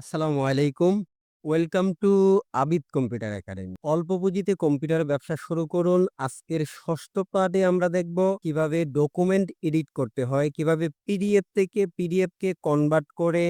আসসালামু আলাইকুম। Welcome to Abid computer academy. অল্প পুঁজিতে কম্পিউটার ব্যবসা শুরু করুন। আজকের ষষ্ঠ পার্টে আমরা দেখব কীভাবে ডকুমেন্ট এডিট করতে হয়, কীভাবে পিডিএফ থেকে পিডিএফ কে কনভার্ট করে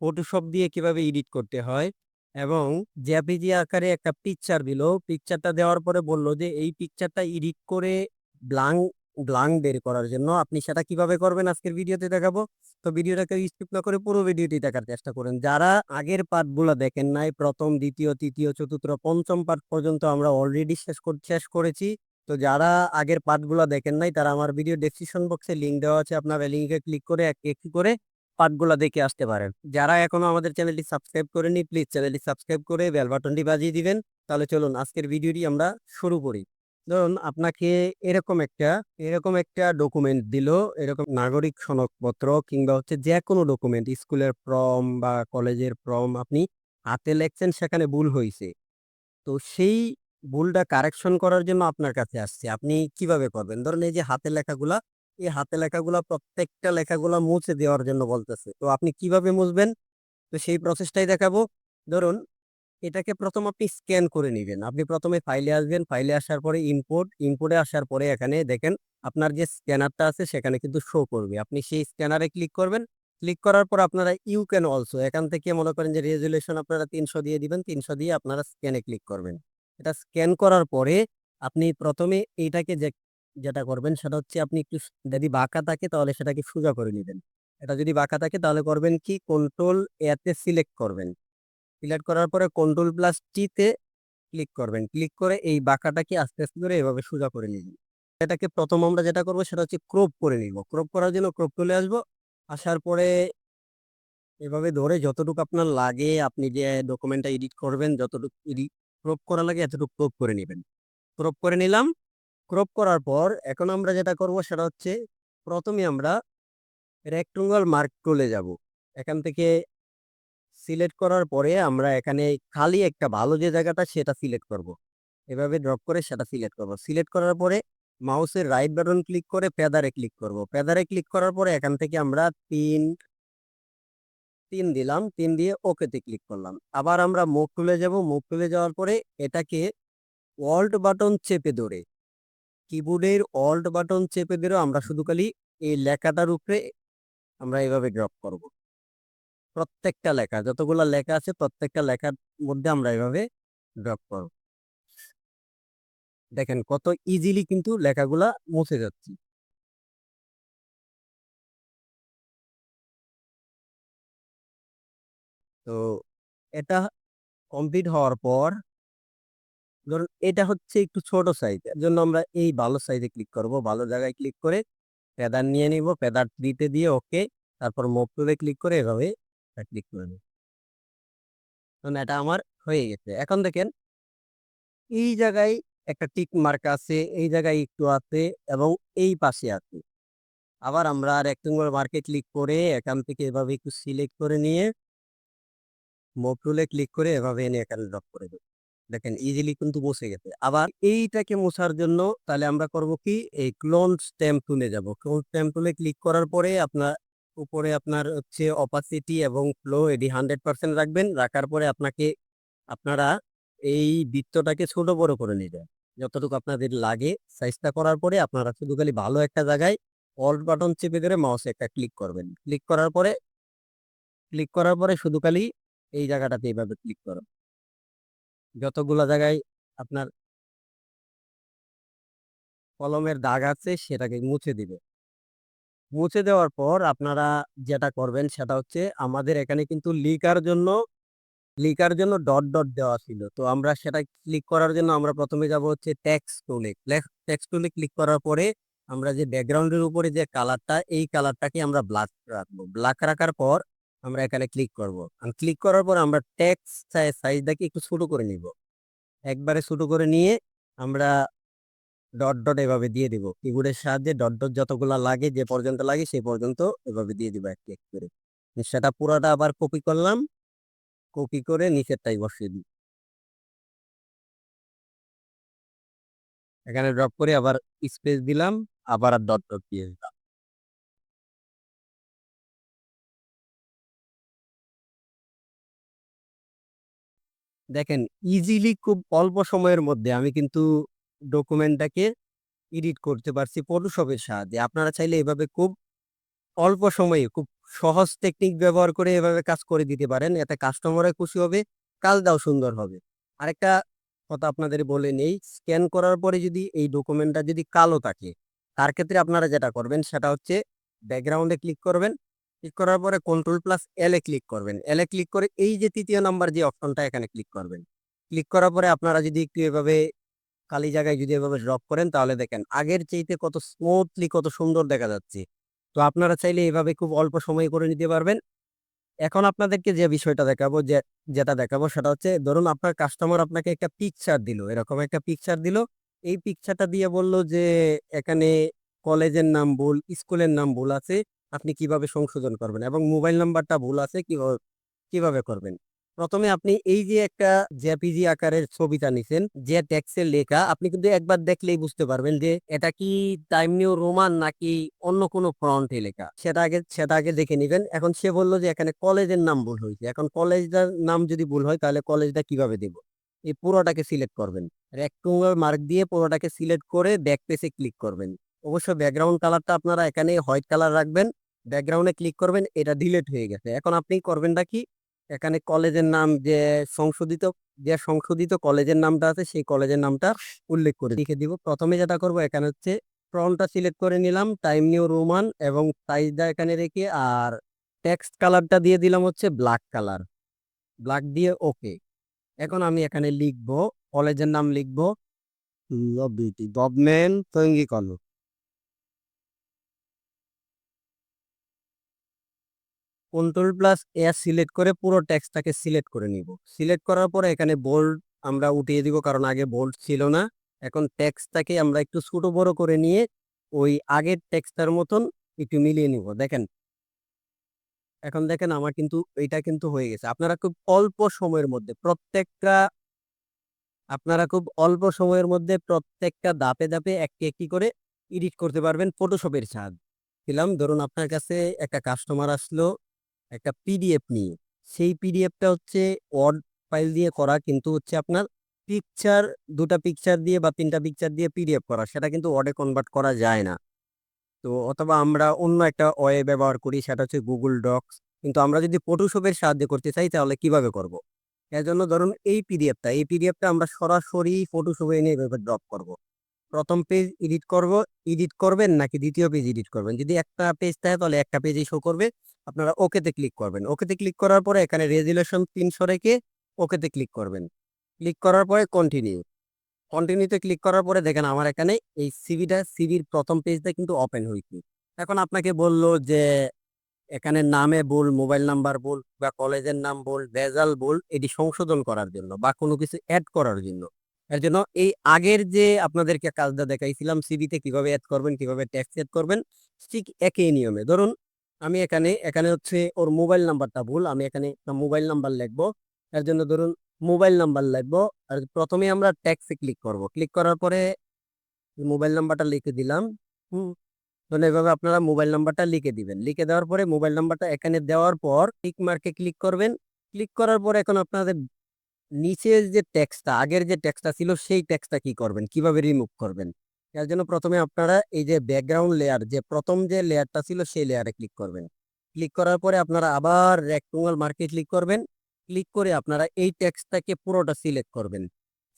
ফটোশপ দিয়ে কীভাবে এডিট করতে হয় এবং জেপিজি আকারে একটা পিকচার দিল। পিকচারটা দেওয়ার পরে বলল যে এই পিকচারটা এডিট করে ব্লাঙ্ক ব্লাঙ্ক বের করার জন্য আপনি সেটা কীভাবে করবেন আজকের ভিডিওতে দেখাবো। তো ভিডিওটাকে স্কিপ না করে পুরো ভিডিওটি দেখার চেষ্টা করেন। যারা আগের পার্টগুলো দেখেন নাই, প্রথম, দ্বিতীয়, তৃতীয়, চতুর্থ, পঞ্চম পার্ট পর্যন্ত আমরা অলরেডি শেষ শেষ করেছি। তো যারা আগের পার্টগুলো দেখেন নাই তারা আমার ভিডিও ডেসক্রিপশন বক্সে লিংক দেওয়া আছে। আপনারা লিংকে ক্লিক করে এক একটি করে পার্টগুলো দেখে আসতে পারেন। যারা এখনও আমাদের চ্যানেলটি সাবস্ক্রাইব করেনি প্লিজ চ্যানেলটি সাবস্ক্রাইব করে বেল বাটনটি বাজিয়ে দিবেন। তাহলে চলুন আজকের ভিডিওটি আমরা শুরু করি। ধরুন আপনাকে এরকম একটা এরকম একটা ডকুমেন্ট দিল, এরকম নাগরিক সনদপত্র কিংবা হচ্ছে যেকোনো ডকুমেন্ট স্কুলের ফর্ম বা কলেজের ফর্ম আপনি হাতে লেখছেন সেখানে ভুল হয়েছে তো সেই ভুলটা কারেকশন করার জন্য আপনার কাছে আসছে। আপনি কীভাবে করবেন? ধরুন এই যে হাতের লেখাগুলা, এই হাতে লেখাগুলা প্রত্যেকটা লেখাগুলা মুছে দেওয়ার জন্য বলতেছে। তো আপনি কীভাবে মুছবেন? তো সেই প্রসেসটাই দেখাবো। ধরুন এটাকে প্রথম আপনি স্ক্যান করে নিবেন। আপনি প্রথমে ফাইলে আসবেন, ফাইলে আসার পরে ইম্পোর্ট, ইম্পোর্টে আসার পরে এখানে দেখেন আপনার যে স্ক্যানারটা আছে সেখানে কিন্তু শো করবে। আপনি সেই স্ক্যানারে ক্লিক করবেন। ক্লিক করার পর আপনারা ইউ ক্যান অলসো এখান থেকে মনে করেন যে রেজোলিউশন আপনারা ৩০০ দিয়ে দিবেন। ৩০০ দিয়ে আপনারা স্ক্যানে ক্লিক করবেন। এটা স্ক্যান করার পরে আপনি প্রথমে এইটাকে যে যেটা করবেন সেটা হচ্ছে আপনি একটু যদি বাঁকা থাকে তাহলে সেটাকে সোজা করে নিবেন। এটা যদি বাঁকা থাকে তাহলে করবেন কি কন্ট্রোল এ তে সিলেক্ট করবেন। সিলেক্ট করার পরে কন্ট্রোল প্লাস টি তে ক্লিক করবেন। ক্লিক করে এই বাঁকাটাকে আস্তে, আস্তে করে এভাবে সোজা করে নিবেন। এটাকে প্রথম আমরা যেটা করব সেটা হচ্ছে ক্রপ করে নিব। ক্রপ করার জন্য ক্রপ চলে আসব। আসার পরে এভাবে ধরে যতটুকু আপনার লাগে আপনি যে ডকুমেন্টটা এডিট করবেন যতটুকু এডিট ক্রপ করা লাগে এতটুকু ক্রপ করে নেবেন ক্রপ করে নিলাম। ক্রপ করার পর এখন আমরা যেটা করব সেটা হচ্ছে প্রথমে আমরা রেক্টেঙ্গল মার্ক টুলে যাব। এখান থেকে সিলেক্ট করার পরে আমরা এখানে খালি একটা ভালো যে জায়গাটা, সেটা সিলেক্ট করব। এভাবে ড্রপ করে সেটা সিলেক্ট করব। সিলেক্ট করার পরে মাউসের রাইট বাটন ক্লিক করে ফেদারে ক্লিক করব। ফেদারে ক্লিক করার পরে এখান থেকে আমরা ৩ ৩ দিলাম। তিন দিয়ে ওকেতে ক্লিক করলাম। আবার আমরা মুভ টুলে যাব। মুভ টুলে যাওয়ার পরে এটাকে অল্ট বাটন চেপে ধরে, কিবোর্ডের অল্ট বাটন চেপে ধরে আমরা শুধু খালি এই লেখাটার উপরে আমরা এভাবে ড্রপ করব। প্রত্যেকটা লেখা, যতগুলা লেখা আছে প্রত্যেকটা লেখার মধ্যে আমরা এভাবে ড্রপ করব। দেখেন কত ইজিলি কিন্তু লেখাগুলা মুছে যাচ্ছে। তো এটা কমপ্লিট হওয়ার পর ধরুন এটা হচ্ছে একটু ছোট সাইজ। এর জন্য আমরা এই ভালো সাইজে ক্লিক করব। ভালো জায়গায় ক্লিক করে ফেদার নিয়ে নিব। ফেদার 3 তে দিয়ে ওকে। তারপর টুলে ক্লিক করে এভাবে ক্লিক করে নেব। ধরুন এটা আমার হয়ে গেছে। এখন দেখেন এই জায়গায় একটা টিক মার্ক আছে, এই জায়গায় একটু আছে এবং এই পাশে আছে। আবার আমরা রেক্টেঙ্গল মার্কে ক্লিক করে এখান থেকে এভাবে একটু সিলেক্ট করে নিয়ে মুভ টুলে ক্লিক করে এভাবে এনে এখানে ড্রপ করে দেব। দেখেন ইজিলি কিন্তু মুছে গেছে। আবার এইটাকে মোছার জন্য তাহলে আমরা করব কি এই ক্লোন স্ট্যাম্প টুলে যাব। ক্লোন স্ট্যাম্প টুলে ক্লিক করার পরে আপনার উপরে আপনার হচ্ছে অপাসিটি এবং ফ্লো এটি 100% রাখবেন। রাখার পরে আপনাকে, আপনারা এই বৃত্তটাকে ছোট বড় করে নিবেন। যতটুকু আপনাদের লাগে সাইজটা করার পরে আপনারা শুধু খালি ভালো একটা জায়গায় অল্ট বাটন চেপে ধরে মাউসে একটা ক্লিক করবেন। ক্লিক করার পরে ক্লিক করার পরে শুধু খালি এই জায়গাটাতে এভাবে ক্লিক করুন। যতগুলা জায়গায় আপনার কলমের দাগ আছে সেটাকে মুছে দিবে। মুছে দেওয়ার পর আপনারা যেটা করবেন সেটা হচ্ছে আমাদের এখানে কিন্তু লিকার জন্য লিকার জন্য ডট, ডট দেওয়া ছিল। তো আমরা সেটা ক্লিক করার জন্য আমরা প্রথমে যাব হচ্ছে টেক্সট টুলে। টেক্সট টুলে ক্লিক করার পরে আমরা যে ব্যাকগ্রাউন্ডের উপরে যে কালারটা এই কালারটাকে আমরা ব্লাক রাখব। ব্লাক রাখার পর আমরা এখানে ক্লিক করব। ক্লিক করার পর আমরা টেক্সট সাইজটাকে একটু ছোট করে নিব। একবারে ছোট করে নিয়ে আমরা ডট, ডট এভাবে দিয়ে দিব। কিবোর্ডের সাহায্যে ডট, ডট যতগুলা লাগে যে পর্যন্ত লাগে সেই পর্যন্ত এভাবে দিয়ে দিব একটি, একটি করে। সেটা পুরাটা আবার কপি করলাম। কপি করে নিচেরটাই বসিয়ে দিই। এখানে ড্রপ করে আবার স্পেস দিলাম। আবার আর ডট, ডট দিয়ে দিলাম। দেখেন ইজিলি খুব অল্প সময়ের মধ্যে আমি কিন্তু ডকুমেন্টটাকে এডিট করতে পারছি ফটোশপের সাহায্যে। আপনারা চাইলে এভাবে খুব অল্প সময়ে, খুব সহজ টেকনিক ব্যবহার করে এভাবে কাজ করে দিতে পারেন। এতে কাস্টমারও খুশি হবে, কাজটাও সুন্দর হবে। আরেকটা কথা আপনাদের বলে নেই স্ক্যান করার পরে যদি এই ডকুমেন্টটা যদি কালো থাকে, তার ক্ষেত্রে আপনারা যেটা করবেন, সেটা হচ্ছে ব্যাকগ্রাউন্ডে ক্লিক করবেন। ক্লিক করার পরে কন্ট্রোল প্লাস এলে ক্লিক করবেন। এলে ক্লিক করে এই যে তৃতীয় নাম্বার যে অপশনটা এখানে ক্লিক করবেন। ক্লিক করার পরে আপনারা যদি একটু এভাবে খালি জায়গায় যদি এভাবে ড্রপ করেন, তাহলে দেখেন আগের চাইতে কত স্মুথলি কত সুন্দর দেখা যাচ্ছে। তো আপনারা চাইলে এভাবে খুব অল্প সময় করে নিতে পারবেন। এখন আপনাদেরকে যে বিষয়টা দেখাবো, যে, যেটা দেখাবো সেটা হচ্ছে, ধরুন আপনার কাস্টমার আপনাকে একটা পিকচার দিল, এরকম একটা পিকচার দিল। এই পিকচারটা দিয়ে বলল যে, এখানে কলেজের নাম ভুল, স্কুলের নাম ভুল আছে, আপনি কীভাবে সংশোধন করবেন এবং মোবাইল নাম্বারটা ভুল আছে, কীভাবে কীভাবে করবেন? প্রথমে আপনি এই যে একটা জেপিজি আকারের ছবিটা নিছেন যে ট্যাক্সের লেখা, আপনি কিন্তু একবার দেখলেই বুঝতে পারবেন যে এটা কি টাইম নিউ রোমান নাকি অন্য কোনো ফ্রন্টে লেখা। সেটা আগে সেটা আগে দেখে নেবেন। এখন সে বলল যে এখানে কলেজের নাম ভুল হয়েছে। এখন কলেজটার নাম যদি ভুল হয়, তাহলে কলেজটা কীভাবে দেব? এই পুরোটাকে সিলেক্ট করবেন। রেক্টুঙ্গাল মার্ক দিয়ে পুরোটাকে সিলেক্ট করে ব্যাক পেজে ক্লিক করবেন। অবশ্য ব্যাকগ্রাউন্ড কালারটা আপনারা এখানে হোয়াইট কালার রাখবেন। ব্যাকগ্রাউন্ডে ক্লিক করবেন, এটা ডিলেট হয়ে গেছে। এখন আপনি করবেনটা কি? এখানে কলেজের নাম যে সংশোধিত যে সংশোধিত কলেজের নামটা আছে, সেই কলেজের নামটা উল্লেখ করে লিখে দিব। প্রথমে যেটা করব, এখানে হচ্ছে ফ্রন্টটা সিলেক্ট করে নিলাম টাইম নিউ রোমান এবং সাইজটা এখানে রেখে আর টেক্সট কালারটা দিয়ে দিলাম হচ্ছে ব্ল্যাক কালার ব্ল্যাক দিয়ে ওকে এখন আমি এখানে লিখব, কলেজের নাম লিখব গভর্নমেন্ট সঙ্গীকরণ কন্ট্রোল প্লাস এ সিলেক্ট করে পুরো টেক্সটটাকে সিলেক্ট করে নিব। সিলেক্ট করার পরে এখানে বোল্ড আমরা উঠিয়ে দিব, কারণ আগে বোল্ড ছিল না। এখন টেক্সটটাকে আমরা একটু ছোট বড় করে নিয়ে ওই আগের টেক্সটার মতন একটু মিলিয়ে নিব। দেখেন। এখন দেখেন আমার কিন্তু এটা কিন্তু হয়ে গেছে। আপনারা খুব অল্প সময়ের মধ্যে প্রত্যেকটা আপনারা খুব অল্প সময়ের মধ্যে প্রত্যেকটা দাপে দাপে একটি একটি করে এডিট করতে পারবেন ফটোশপের সাহায্যে। দিলাম। ধরুন আপনার কাছে একটা কাস্টমার আসলো। একটা পিডিএফ নিয়ে সেই পিডিএফটা হচ্ছে ওয়ার্ড ফাইল দিয়ে করা, কিন্তু হচ্ছে আপনার পিকচার দুটা পিকচার দিয়ে বা তিনটা পিকচার দিয়ে পিডিএফ করা সেটা কিন্তু ওয়ার্ডে কনভার্ট করা যায় না তো অথবা আমরা অন্য একটা ওয়ে ব্যবহার করি, সেটা হচ্ছে গুগল ডক্স কিন্তু আমরা যদি ফটোশপের সাহায্যে করতে চাই, তাহলে কীভাবে করব। এর জন্য ধরুন এই পিডিএফটা এই পিডিএফটা আমরা সরাসরি ফটোশপে এনে ড্রপ করব। প্রথম পেজ এডিট করব এডিট করবেন নাকি দ্বিতীয় পেজ এডিট করবেন? যদি একটা পেজ থাকে তাহলে একটা পেজই শো করবে, আপনারা ওকেতে ক্লিক করবেন। ওকেতে ক্লিক করার পরে এখানে রেজুলেশন তিনশো রেখে ওকেতে ক্লিক করবেন। ক্লিক করার পরে কন্টিনিউ কন্টিনিউতে ক্লিক করার পরে দেখেন আমার এখানে এই সিভিটা সিভির প্রথম পেজটা কিন্তু ওপেন হয়েছে। এখন আপনাকে বলল যে এখানে নামে ভুল মোবাইল নাম্বার ভুল, বা কলেজের নাম ভুল, ভেজাল ভুল, এটি সংশোধন করার জন্য, বা কোনো কিছু অ্যাড করার জন্য। এর জন্য এই আগের যে আপনাদেরকে কাজটা দেখাইছিলাম সিভিতে কীভাবে অ্যাড করবেন, কীভাবে ট্যাক্স অ্যাড করবেন, ঠিক একই নিয়মে। ধরুন, আমি এখানে এখানে হচ্ছে ওর মোবাইল নাম্বারটা ভুল, আমি এখানে মোবাইল নাম্বার লিখব। এর জন্য ধরুন মোবাইল নাম্বার লিখব। আর প্রথমে আমরা ট্যাক্সে ক্লিক করব। ক্লিক করার পরে মোবাইল নাম্বারটা লিখে দিলাম। হুম তাহলে এভাবে আপনারা মোবাইল নাম্বারটা লিখে দিবেন। লিখে দেওয়ার পরে মোবাইল নাম্বারটা এখানে দেওয়ার পর টিক মার্কে ক্লিক করবেন। ক্লিক করার পর এখন আপনাদের নিচের যে ট্যাক্সটা আগের যে ট্যাক্সটা ছিল, সেই ট্যাক্সটা কি করবেন? কীভাবে রিমুভ করবেন? তার জন্য প্রথমে আপনারা এই যে ব্যাকগ্রাউন্ড লেয়ার যে প্রথম যে লেয়ারটা ছিল, সেই লেয়ারে ক্লিক করবেন। ক্লিক করার পরে আপনারা আবার রেক্টুঙ্গাল মার্কে ক্লিক করবেন। ক্লিক করে আপনারা এই ট্যাক্সটাকে পুরোটা সিলেক্ট করবেন।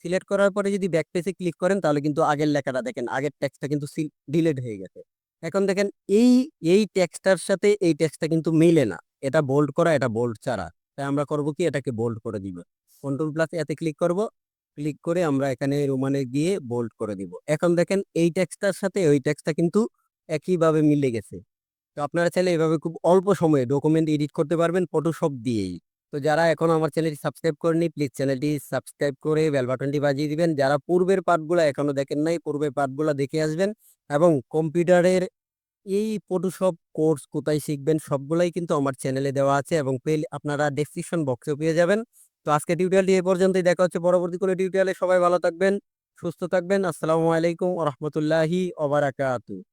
সিলেক্ট করার পরে যদি ব্যাক পেজে ক্লিক করেন, তাহলে কিন্তু আগের লেখাটা দেখেন, আগের ট্যাক্সটা কিন্তু ডিলেট হয়ে গেছে। এখন দেখেন, এই এই টেক্সটার সাথে এই ট্যাক্সটা কিন্তু মিলে না। এটা বোল্ড করা, এটা বোল্ড ছাড়া। তাই আমরা করব কি? এটাকে বোল্ড করে দিব। কন্ট্রোল প্লাস এতে ক্লিক করব। ক্লিক করে আমরা এখানে রোমানে গিয়ে বোল্ড করে দিব। এখন দেখেন এই ট্যাক্সটার সাথে ওই ট্যাক্সটা কিন্তু একইভাবে মিলে গেছে। তো আপনারা চাইলে এভাবে খুব অল্প সময়ে ডকুমেন্ট এডিট করতে পারবেন ফটোশপ দিয়েই। তো যারা এখন আমার চ্যানেলটি সাবস্ক্রাইব করেনি প্লিজ চ্যানেলটি সাবস্ক্রাইব করে বেল বাটনটি বাজিয়ে দিবেন। যারা পূর্বের পার্টগুলো এখনও দেখেন নাই, পূর্বের পার্টগুলো দেখে আসবেন এবং কম্পিউটারের এই ফটোশপ কোর্স কোথায় শিখবেন সবগুলাই কিন্তু আমার চ্যানেলে দেওয়া আছে এবং পেল আপনারা ডেসক্রিপশন বক্সেও পেয়ে যাবেন। তো আজকে টিউটোরিয়ালটি এ পর্যন্তই। দেখা হচ্ছে পরবর্তী কোনো টিউটোরিয়ালে সবাই ভালো থাকবেন, সুস্থ থাকবেন। আসসালামু আলাইকুম রহমতুল্লাহি ওবারাকাতু